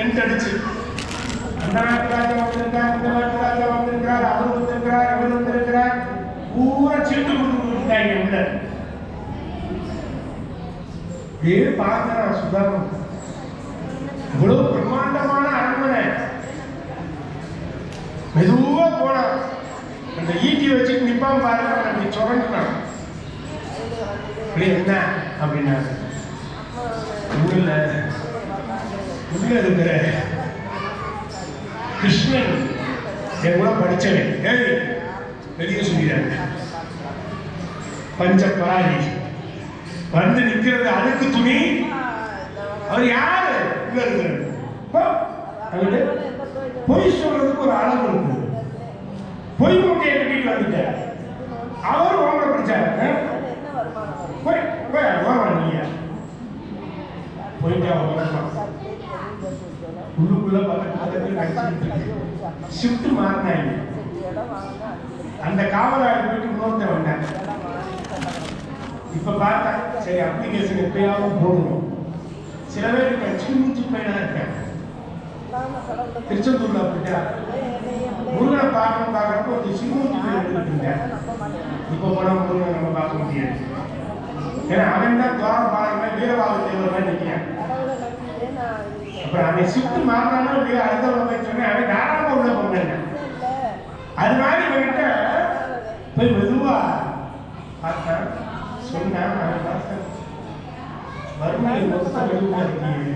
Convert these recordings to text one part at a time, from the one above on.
Tent அடிச்சு. அந்த நாட்டு ராஜா வந்திருக்கார் இந்த நாட்டு ராஜா வந்திருக்கிறார் அவர் வந்திருக்கிறார் இவர் வந்திருக்கிறார். பூரா சீட்டு கொடுத்து கொடுத்துட்டாங்க உள்ள அப்படியே பார்க்கிறான் சுதாகர்? இவ்வளவு பிரம்மாண்டமான அரண்மனை. மெதுவா போனா அந்த ஈட்டி வச்சுட்டு நிப்பான் பாருங்க அவன் அப்படி சுரண்டினான் அப்படி என்ன? அப்படின்னா உள்ள உள்ள இருக்கிற கிருஷ்ணன். என் கூட படித்தவன் ஏய் வெளியே சொல்லிடுறாங்க பஞ்ச பராரி வந்து நிக்கிறது அழுக்கு துணி. அவர் யாரு? உள்ள இருக்கிறார் பொய் சொல்றதுக்கு ஒரு அளவு இருக்கு. பொய் மூட்டையை கட்டிட்டு வந்துட்டார் அவர் உங்களை படிச்சாரு. போய் போய் வா நீங்க போயிட்டு அவன் உள்ளுக்குள்ள பக்கத்து பக்கத்துல ஷிஃப்ட் மாறினாங்க அந்த காவலாளி போயிட்டு இன்னொருத்த வந்தாங்க இப்ப பார்த்தா சரி அப்ளிகேஷன் எப்பயாவது போடணும். சில பேர் இருக்க சின்ன பையனா இருக்கேன் திருச்செந்தூர்ல அப்படிட்டா. முருகனை பார்க்கணும் பார்க்கறப்ப கொஞ்சம் சின்னூத்தி பேர் எடுத்துக்கிட்டீங்க இப்ப போனா முருகனை நம்ம பார்க்க முடியாது. ஏன்னா அவன் தான் துவாரம் பாருங்க வீரபாக தேவர் மாதிரி அப்புறம் அவன் ஷிஃப்ட் மாறினாலும் இல்லையா அடுத்த போய் சொன்னேன் அவன் தாராளமா உள்ள போனேன் அது மாதிரி இவன்கிட்ட போய் மெதுவா பார்த்தேன். சொன்னேன் அவன் பார்த்தேன் வறுமை இருக்கீங்க.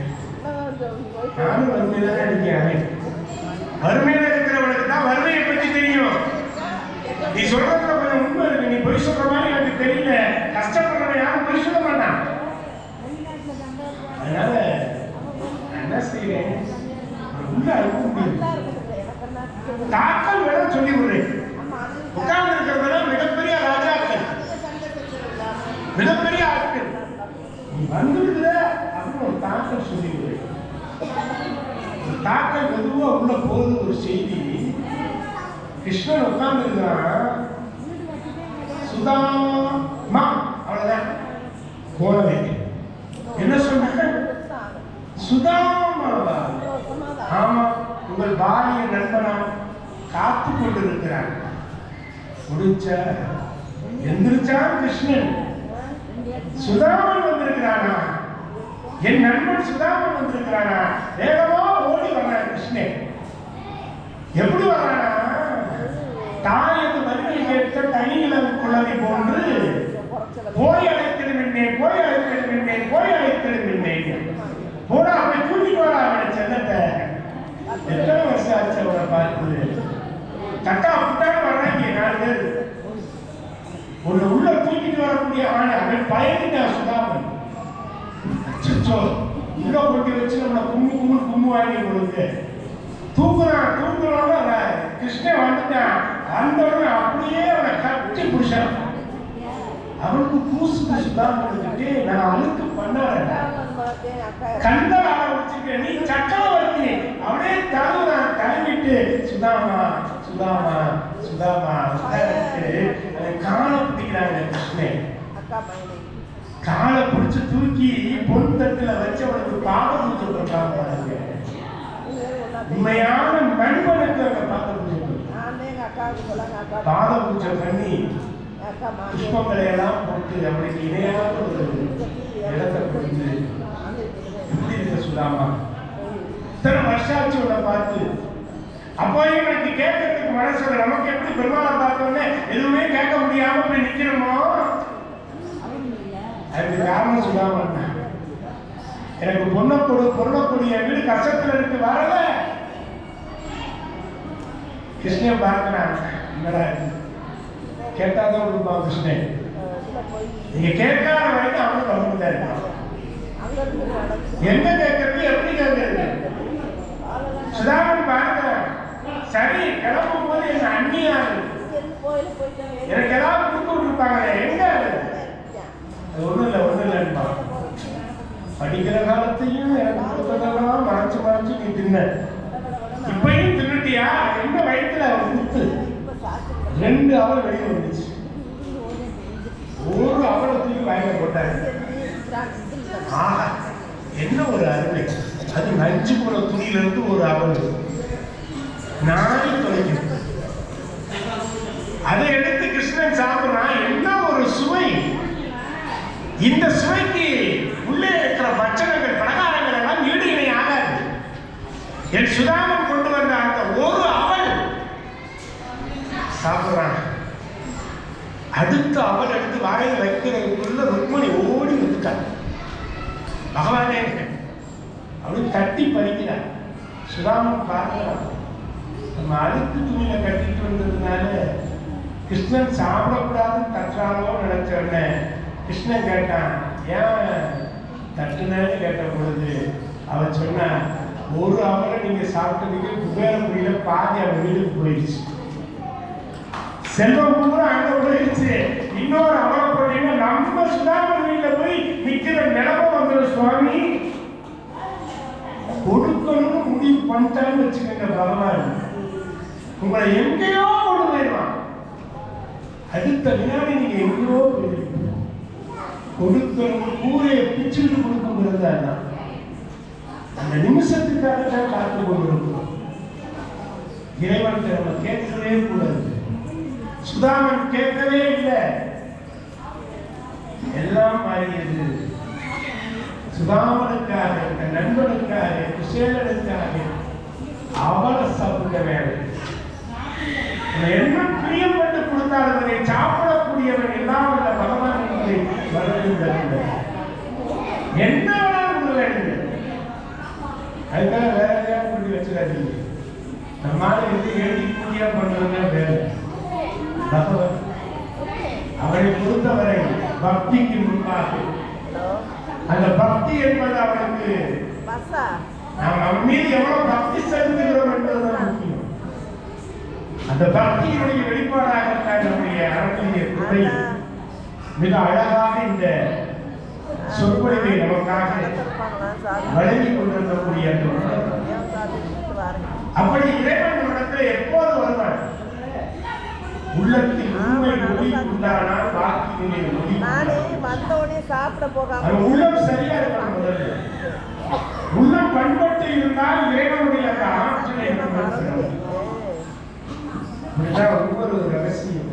நானும் வறுமையில தான் இருக்கேன் வறுமையில இருக்கிறவனுக்கு தான் வறுமையை பத்தி தெரியும். நீ சொல்றதுல கொஞ்சம் உண்மை இருக்கு. நீ பொய் சொல்ற மாதிரி எனக்கு தெரியல கஷ்டப்படுறவன் யாரும் பொய் சொல்ல மாட்டான் அதனால என்ன செய்யறேன் உள்ள அனுப்ப முடியும் தாக்கல் வேணா சொல்லி விடுறேன் உட்கார்ந்து இருக்கிறதெல்லாம் மிகப்பெரிய ராஜாக்கள். மிகப்பெரிய ஆட்கள். வந்துடுதுல அப்படின்னு ஒரு தாக்கல் சொல்லி விடுறேன் தாக்கல் மெதுவா உள்ள போகுது ஒரு செய்தி. கிருஷ்ணன் உட்கார்ந்து இருக்கிறான் சுதாமா. அவ்வளவுதான். போனவே சுதாமாவா ஆமா உங்கள் பாலிய நண்பனா காத்து கொண்டிருக்கிறார். முடிச்ச எந்திரிச்சான் கிருஷ்ணன். சுதாமன் வந்திருக்கிறானா? என் நண்பன் சுதாமன் வந்திருக்கிறானா? வேகமா ஓடி வர்றான் கிருஷ்ணன். எப்படி வர்றானா? தாயது வருகை கேட்ட தனியிலம் குழவி போன்று போய் அழைத்திடும் என்னேன் போய் அழைத்திடும் என்னேன் போய் அழைத்திடும் என்னேன் போடா அப்படி கூட்டிட்டு வரா அவனை செல்லத்தை எத்தனை வருஷம் ஆச்சு அவனை பார்த்து கட்டா அப்படித்தானே வர்றாங்க நாலு பேர் உன்னை உள்ள தூக்கிட்டு வரக்கூடிய ஆணை அவன் பயந்துட்டான் சுதாமன் அச்சோ உள்ள கொட்டி வச்சு நம்மளை கும்மு கும்மு கும்மு வாங்கி கொடுத்து. தூக்குறான் தூக்குறோட கிருஷ்ணன் வந்துட்டான். வந்தோடனே அப்படியே அவனை கட்டி பிடிச்சான். அவனுக்கு பூசு சுதாமன் தான் கொடுத்துட்டு நான் அழுக்கு பண்ண கண்கள் ஆரம்பிச்சிருக்க நீ சக்கரவர்த்தி அப்படியே தழுவுறான் தழுவிட்டு சுதாமா சுதாமா சுதாமா உட்கார்ந்துட்டு அவன் காலை பிடிக்கிறாங்க கிருஷ்ணன் காலை பிடிச்சு தூக்கி பொன் தட்டுல வச்சு அவனுக்கு பாடம் சொல்றாங்க பாருங்க. உண்மையான நண்பனுக்கு அவங்க பாத பூஜை பாத பூஜை பண்ணி புஷ்பங்களை எல்லாம் போட்டு அவனுக்கு இணையான ஒரு இடத்தை கொடுத்து எப்படி இருக்க சுதாமா. இத்தனை வருஷாச்சு உன்னை பார்த்து. அப்போ எனக்கு கேட்கறதுக்கு மனசு. நமக்கு எப்படி பெருமாளை பார்த்தோன்னே எதுவுமே கேட்க முடியாம போய் நிக்கிறோமோ? அதுக்கு காரணம் சொல்லாம எனக்கு பொண்ணை கொடு பொண்ணை கொடு என் வீடு கஷ்டத்தில் இருக்கு வரல. கிருஷ்ணன் பார்க்கிறான் கேட்டாதான் கொடுப்பான் கிருஷ்ணன் நீங்க கேட்காத வரைக்கும் அவனும் கவனிதான் இருப்பான் என்ன கேட்கறது எப்படி கேட்கறது? சுதாமன் பார்க்கிறான் சரி கிளம்பும் போது என் அந்நியாரு எனக்கு ஏதாவது கொடுத்து விட்டுருப்பாங்களே எங்க அது ஒண்ணும் இல்லை ஒண்ணும் இல்லைன்பா படிக்கிற காலத்தையும் எனக்கு கொடுத்ததெல்லாம் மறைச்சு மறைச்சு நீ தின்ன. இப்பயும் தின்னுட்டியா? எந்த வயத்துல குத்து? ரெண்டு அவள் வெளியே வந்துச்சு ஒரு அவளை தூக்கி வாயில போட்டாரு. ஆஹா என்ன ஒரு அருமை. அது நஞ்சு போன துணியிலிருந்து ஒரு அவள் நாடி தொலைக்கிறது அதை எடுத்து கிருஷ்ணன் சாப்பிடுறான். என்ன ஒரு சுவை. இந்த சுவைக்கு உள்ளே இருக்கிற பட்சணங்கள் பலகாரங்கள் எல்லாம் ஈடு இணை ஆகாது. என் சுதாமன் கொண்டு வந்த அந்த ஒரு அவள் சாப்பிடுறான். அடுத்த அவள் எடுத்து வாயில் வைக்கிறதுக்குள்ள ருக்மணி ஓடி வந்துட்டான் பகவானே அப்படின்னு தட்டி பறிக்கிறான் சுதாமன் பார்க்கலாம் நம்ம அழுத்து துணியில கட்டிட்டு வந்ததுனால கிருஷ்ணன் சாப்பிடக்கூடாதுன்னு தற்றாலோ நினைச்ச உடனே கிருஷ்ணன் கேட்டான் ஏன் தட்டுனேன்னு கேட்ட பொழுது அவன் சொன்னா ஒரு அவரை நீங்க சாப்பிட்டதுக்கு குபேரபுரியில பாதி அவன் வீட்டுக்கு போயிடுச்சு. செல்வம் பூரா அங்க போயிடுச்சு. இன்னொரு அவரை போட்டீங்கன்னா நம்ம சுதாமன் வீட்டுல போய் நிக்கிற நிலம வந்துடும் சுவாமி. கொடுக்கணும்னு முடிவு பண்ணிட்டான்னு வச்சுக்கோங்க பகவான். உங்களை எங்கேயோ கொண்டு போயிடுவான். அடுத்த வினாடி நீங்க எங்கேயோ போயிருக்கீங்க கொடுக்கணும் கூரையை பிச்சுட்டு கொடுக்குங்கிறது அதான் அந்த நிமிஷத்துக்காக தான் காத்து கொண்டிருக்கிறோம். இறைவன் நம்ம கேட்கவே கூடாது. சுதாமன் கேட்கவே இல்லை. எல்லாம் மாறியது. சுதாமனுக்காக இந்த நண்பனுக்காக குசேலனுக்காக அவளை சாப்பிட வேண்டும் இவன் என்ன பிரியப்பட்டு கொடுத்தாலும் அதை சாப்பிடக்கூடியவன் எல்லாம் உள்ள பகவான் என்பதை என்ன வேணாலும் உங்களை எடுங்க அதுக்காக வேற எதையாவது கொண்டு வச்சிடாதீங்க நம்மால எது எழுதி கூடியா பண்றதுன்னா வேலை பகவன் அவனை பொறுத்தவரை பக்திக்கு முன்பாக அந்த பக்தி என்பது அவனுக்கு நாம் அவன் மீது எவ்வளவு பக்தி செலுத்துகிறோம் என்பதுதான் முக்கியம் அந்த பக்தியினுடைய வெளிப்பாடாகத்தான் நம்முடைய அரசியல் குறை மிக அழகாக இந்த சொற்பொழிவை நமக்காக வழங்கி கொண்டிருக்கக்கூடிய அப்படி இறைவன் இடத்துல எப்போது வருவான் உள்ளத்தில் உண்மை ஒளி உண்டானால் வாக்கிலே ஒளி நானே உண்டாகும். வந்த உடனே சாப்பிட போகாம உள்ளம் சரியா இருக்கணும் முதல்ல. உள்ளம் பண்பட்டு இருந்தால் இறைவனுடைய அந்த ஆற்றலை நான் நம்ம மறந்து பெறலாம். இப்படிதான் ஒவ்வொரு ரகசியம்.